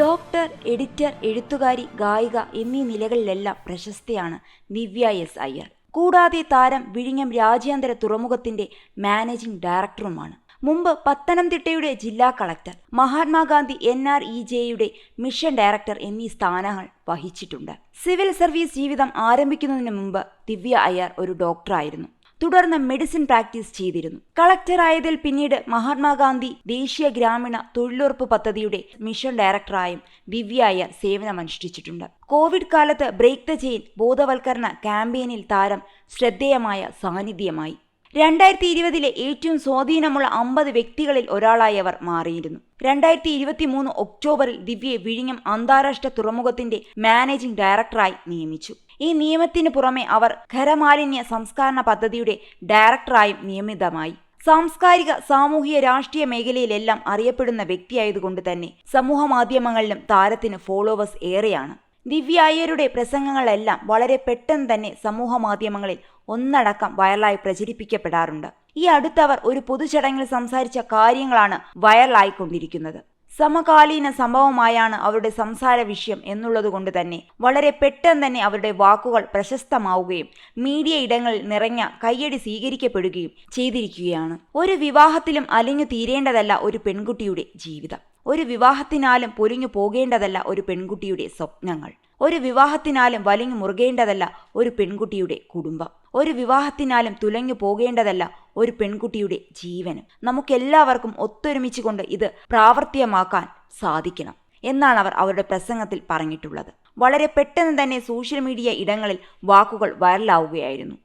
Doctor editor എഴുത്തുകാരി ഗായിക എന്നീ നിലകളിലെല്ലാം പ്രശസ്തയാണ് ദിവ്യ എസ് അയ്യർ. കൂടാതെ താരം വിഴിഞ്ഞം രാജ്യാന്തര തുറമുഖത്തിന്റെ മാനേജിംഗ് ഡയറക്ടറുമാണ്. മുമ്പ് പത്തനംതിട്ടയുടെ ജില്ലാ collector Mahatma Gandhi N R E ജെയുടെ മിഷൻ ഡയറക്ടർ എന്നീ സ്ഥാനങ്ങൾ വഹിച്ചിട്ടുണ്ട്. സിവിൽ സർവീസ് ജീവിതം ആരംഭിക്കുന്നതിന് മുമ്പ് ദിവ്യ അയ്യർ ഒരു ഡോക്ടറായിരുന്നു. തുടർന്ന് മെഡിസിൻ പ്രാക്ടീസ് ചെയ്തിരുന്നു. കളക്ടറായതിൽ പിന്നീട് മഹാത്മാഗാന്ധി ദേശീയ ഗ്രാമീണ തൊഴിലുറപ്പ് പദ്ധതിയുടെ മിഷൻ ഡയറക്ടറായും ദിവ്യായ സേവനമനുഷ്ഠിച്ചിട്ടുണ്ട് കോവിഡ് കാലത്ത് ബ്രേക്ക് ദ ചെയിൻ ബോധവൽക്കരണ ക്യാമ്പയിനിൽ താരം ശ്രദ്ധേയമായ സാന്നിധ്യമായി. രണ്ടായിരത്തി ഇരുപതിലെ ഏറ്റവും സ്വാധീനമുള്ള അമ്പത് വ്യക്തികളിൽ ഒരാളായി അവർ മാറിയിരുന്നു. രണ്ടായിരത്തി ഇരുപത്തി മൂന്ന് ഒക്ടോബറിൽ ദിവ്യയെ വിഴിഞ്ഞം അന്താരാഷ്ട്ര തുറമുഖത്തിന്റെ മാനേജിംഗ് ഡയറക്ടറായി നിയമിച്ചു. ഈ നിയമത്തിന് പുറമെ അവർ ഖരമാലിന്യ സംസ്കരണ പദ്ധതിയുടെ ഡയറക്ടറായും നിയമിതമായി. സാംസ്കാരിക സാമൂഹിക രാഷ്ട്രീയ മേഖലയിലെല്ലാം അറിയപ്പെടുന്ന വ്യക്തിയായതുകൊണ്ട് തന്നെ സമൂഹ മാധ്യമങ്ങളിലും താരത്തിന് ഫോളോവേഴ്സ് ഏറെയാണ്. ദിവ്യ അയ്യരുടെ പ്രസംഗങ്ങളെല്ലാം വളരെ പെട്ടെന്ന് തന്നെ സമൂഹ മാധ്യമങ്ങളിൽ ഒന്നടക്കം വൈറലായി പ്രചരിപ്പിക്കപ്പെടാറുണ്ട്. ഈ അടുത്തവർ ഒരു പൊതുചടങ്ങിൽ സംസാരിച്ച കാര്യങ്ങളാണ് വൈറലായിക്കൊണ്ടിരിക്കുന്നത്. സമകാലീന സംഭവമായാണ് അവരുടെ സംസാര വിഷയം എന്നുള്ളതുകൊണ്ട് തന്നെ. വളരെ പെട്ടെന്ന് തന്നെ അവരുടെ വാക്കുകൾ പ്രശസ്തമാവുകയും മീഡിയ ഇടങ്ങളിൽ നിറഞ്ഞ കയ്യടി സ്വീകരിക്കപ്പെടുകയും ചെയ്തിരിക്കുകയാണ്. ഒരു വിവാഹത്തിലും അലിഞ്ഞു തീരേണ്ടതല്ല ഒരു പെൺകുട്ടിയുടെ ജീവിതം. ഒരു വിവാഹത്തിനാലും പൊലിഞ്ഞു പോകേണ്ടതല്ല ഒരു പെൺകുട്ടിയുടെ സ്വപ്നങ്ങൾ. ഒരു വിവാഹത്തിനാലും വലിഞ്ഞു മുറുകേണ്ടതല്ല ഒരു പെൺകുട്ടിയുടെ കുടുംബം. ഒരു വിവാഹത്തിനാലും തുലഞ്ഞു പോകേണ്ടതല്ല ഒരു പെൺകുട്ടിയുടെ ജീവനും. നമുക്കെല്ലാവർക്കും ഒത്തൊരുമിച്ച് കൊണ്ട് ഇത് പ്രാവർത്തികമാക്കാൻ സാധിക്കണം എന്നാണ് അവർ അവരുടെ പ്രസംഗത്തിൽ പറഞ്ഞിട്ടുള്ളത്. വളരെ പെട്ടെന്ന് തന്നെ സോഷ്യൽ മീഡിയ ഇടങ്ങളിൽ വാക്കുകൾ വൈറലാവുകയായിരുന്നു.